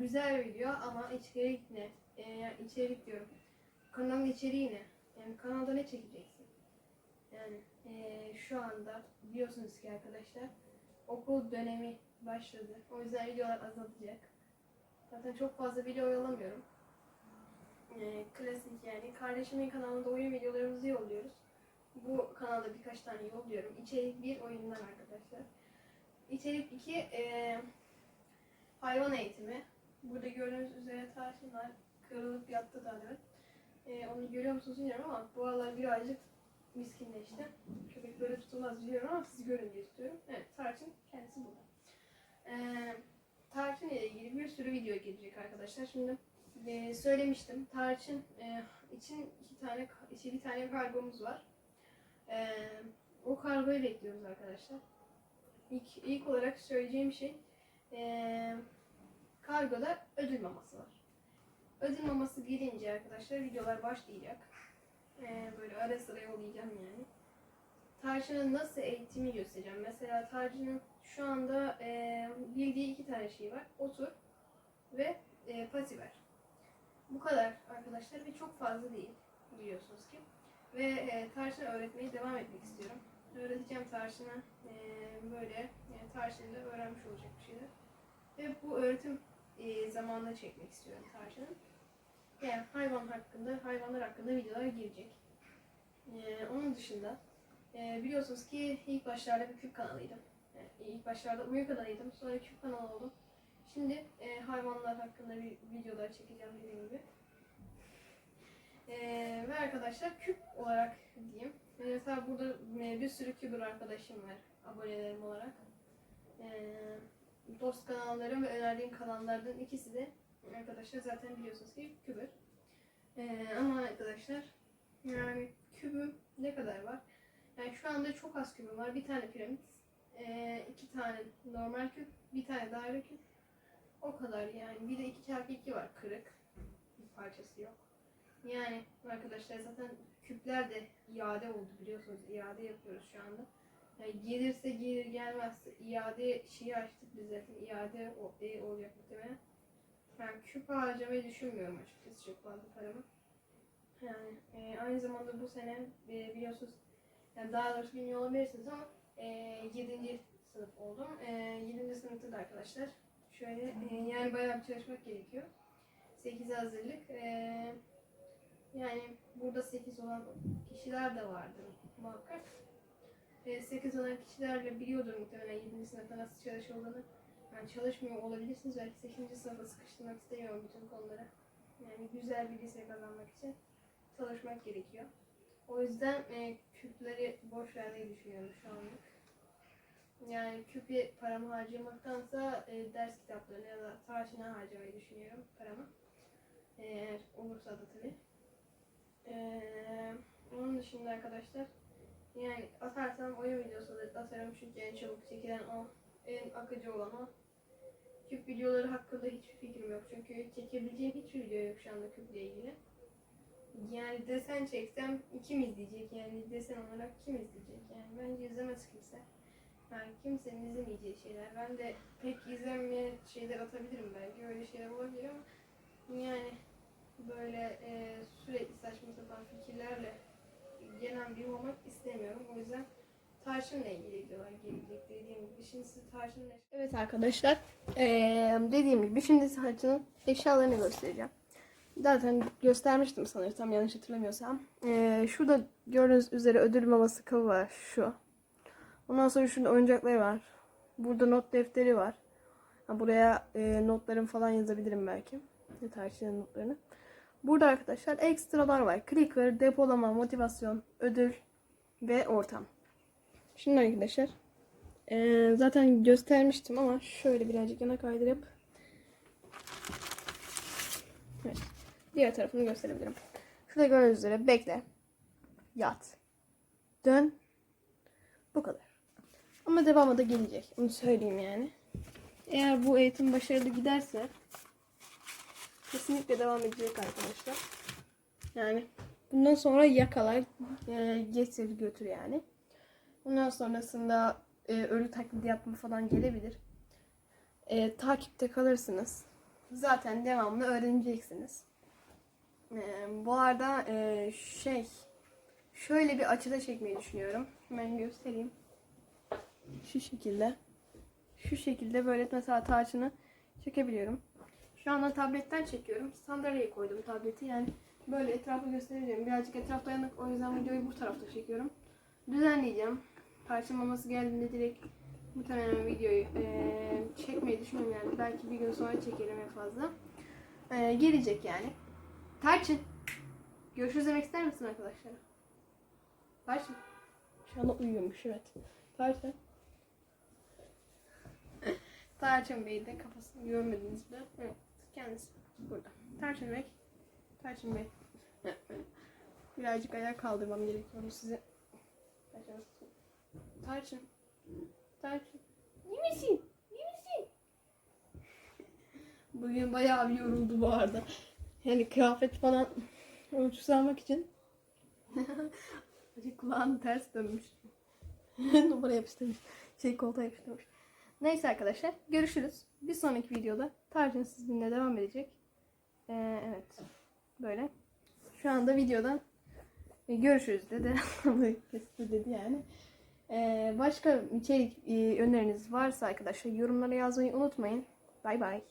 güzel video ama içerik ne? Ee, yani içerik diyorum. Kanalın içeriği ne? Yani kanalda ne çekeceksin? Yani ee, şu anda biliyorsunuz ki arkadaşlar okul dönemi başladı. O yüzden videolar azalacak. Zaten çok fazla video yollamıyorum. Ee, klasik yani. Kardeşimin kanalında oyun videolarımızı yolluyoruz. Bu kanalda birkaç tane yolluyorum. İçerik bir oyunlar arkadaşlar. İçerik iki ee, hayvan eğitimi. Burada gördüğünüz üzere tarçınlar kırılıp yattı da evet. Ee, onu görüyor musunuz bilmiyorum ama bu aralar birazcık miskinleşti. Köpek böyle tutulmaz biliyorum ama siz görün diye tutuyorum. Evet tarçın kendisi burada. Ee, tarçın ile ilgili bir sürü video gelecek arkadaşlar. Şimdi e, söylemiştim. Tarçın e, için iki tane iki bir tane kargomuz var. E, o kargoyu bekliyoruz arkadaşlar. İlk, ilk olarak söyleyeceğim şey e, kargoda ödül maması var. Ödül maması gelince arkadaşlar videolar başlayacak. E, böyle ara sıra yollayacağım yani. Tarçının nasıl eğitimi göstereceğim. Mesela Tarçının şu anda e, bildiği iki tane şey var. Otur ve e, pati ver. Bu kadar arkadaşlar ve çok fazla değil biliyorsunuz ki. Ve e, Tarçın'a öğretmeye devam etmek istiyorum. Öğreteceğim Tarçın'a e, böyle yani Tarçın'da öğrenmiş olacak bir şeyler. Ve bu öğretim e, zamanında çekmek istiyorum Tarçın'ın. Yani hayvan hakkında, hayvanlar hakkında videolar girecek. E, onun dışında e, biliyorsunuz ki ilk başlarda bir küp kanalıydım. Yani ilk başlarda oyun kanalıydım. Sonra küp kanalı oldum. Şimdi hayvanlar hakkında bir videolar çekeceğim dediğim gibi. Ve arkadaşlar küp olarak diyeyim. Mesela burada bir sürü kübür arkadaşım var. Abonelerim olarak. E, dost kanallarım ve önerdiğim kanallardan ikisi de arkadaşlar zaten biliyorsunuz ki kübür. E, ama arkadaşlar yani kübüm ne kadar var? Yani şu anda çok az kübüm var. Bir tane piramit, e, iki tane normal küp, bir tane daire küp. O kadar yani. Bir de 2 çarpı 2 var kırık. Bir parçası yok. Yani arkadaşlar zaten küpler de iade oldu biliyorsunuz. İade yapıyoruz şu anda. Yani gelirse gelir gelmezse iade şeyi açtık biz zaten. İade o- e, olacak muhtemelen. Yani küp harcamayı düşünmüyorum açıkçası çok fazla paramı. Yani e, aynı zamanda bu sene e, biliyorsunuz yani daha doğrusu bilmiyor olabilirsiniz ama e, 7. sınıf oldum. E, 7. sınıfta da arkadaşlar şöyle e, yani bayağı bir çalışmak gerekiyor. 8 hazırlık. E, yani burada 8 olan kişiler de vardır muhakkak. E, 8 olan kişiler de biliyordur muhtemelen 7. sınıfta nasıl çalışıldığını. Yani çalışmıyor olabilirsiniz. Belki 8. sınıfa sıkıştırmak istemiyorum bütün konuları. Yani güzel bir lise kazanmak için çalışmak gerekiyor. O yüzden e, küpleri boş vermeyi düşünüyorum şu anlık. Yani küpü paramı harcamaktansa e, ders kitaplarına ya da tarihine harcamayı düşünüyorum paramı. Eğer olursa da tabii. E, onun dışında arkadaşlar yani atarsam oyun videosu da atarım çünkü en çabuk çekilen o, en akıcı olan o. Küp videoları hakkında hiçbir fikrim yok çünkü çekebileceğim hiçbir video yok şu anda küple ilgili. Yani desen çeksem kim izleyecek yani desen olarak kim izleyecek yani bence izlemez kimse. Yani kimsenin izlemeyeceği şeyler. Ben de pek izlenmeyen şeyler atabilirim belki öyle şeyler olabilir ama yani böyle e, sürekli saçma sapan fikirlerle gelen biri olmak istemiyorum. O yüzden Tarçın'la ilgili videolar gelecek dediğim gibi. Şimdi size Tarçın'la... Evet arkadaşlar. eee, dediğim gibi şimdi Tarçın'ın eşyalarını göstereceğim. Zaten göstermiştim sanırsam yanlış hatırlamıyorsam. Eee, şurada gördüğünüz üzere ödül maması kabı var. Şu. Ondan sonra şurada oyuncakları var. Burada not defteri var. Ha, buraya e, notlarımı falan yazabilirim belki. Tarçının notlarını. Burada arkadaşlar ekstralar var. Clicker, depolama, motivasyon, ödül ve ortam. Şimdi arkadaşlar e, zaten göstermiştim ama şöyle birazcık yana kaydırıp evet, diğer tarafını gösterebilirim. Şurada gördüğünüz üzere bekle, yat, dön, bu kadar. Ama devamı da gelecek. Onu söyleyeyim yani. Eğer bu eğitim başarılı giderse kesinlikle devam edecek arkadaşlar. Yani bundan sonra yakala, e, getir götür yani. Ondan sonrasında e, ölü taklidi yapma falan gelebilir. E, takipte kalırsınız. zaten devamlı öğreneceksiniz. Ee, bu arada e, şey şöyle bir açıda çekmeyi düşünüyorum. Hemen göstereyim. Şu şekilde. Şu şekilde böyle mesela tarçını çekebiliyorum. Şu anda tabletten çekiyorum. Sandalyeye koydum tableti. Yani böyle etrafı gösterebiliyorum. Birazcık etraf dayanık. O yüzden videoyu bu tarafta çekiyorum. Düzenleyeceğim. Tarçın maması geldiğinde direkt muhtemelen videoyu eee, çekmeyi düşünüyorum yani. Belki bir gün sonra çekerim en fazla. Eee, gelecek yani. Tarçın. Görüşürüz demek ister misin arkadaşlar? Tarçın. Şu anda uyuyormuş evet. Tarçın. Tarçın Bey de kafasını görmediniz bile. Evet, kendisi burada. Tarçın Bey. Tarçın Bey. Birazcık ayağa kaldırmam gerekiyor size. Tarçın. Tarçın. İyi misin? İyi misin? Bugün bayağı bir yoruldu bu arada. Yani kıyafet falan ölçüsü almak için. Kulağını ters dönmüş. Numara yapıştırmış. Şey koltuğa yapıştırmış. Neyse arkadaşlar görüşürüz. Bir sonraki videoda Tarçın sizinle devam edecek. Ee, evet. Böyle. Şu anda videodan e, görüşürüz dedi. Kesti dedi yani. Ee, başka içerik e, öneriniz varsa arkadaşlar yorumlara yazmayı unutmayın. Bay bay.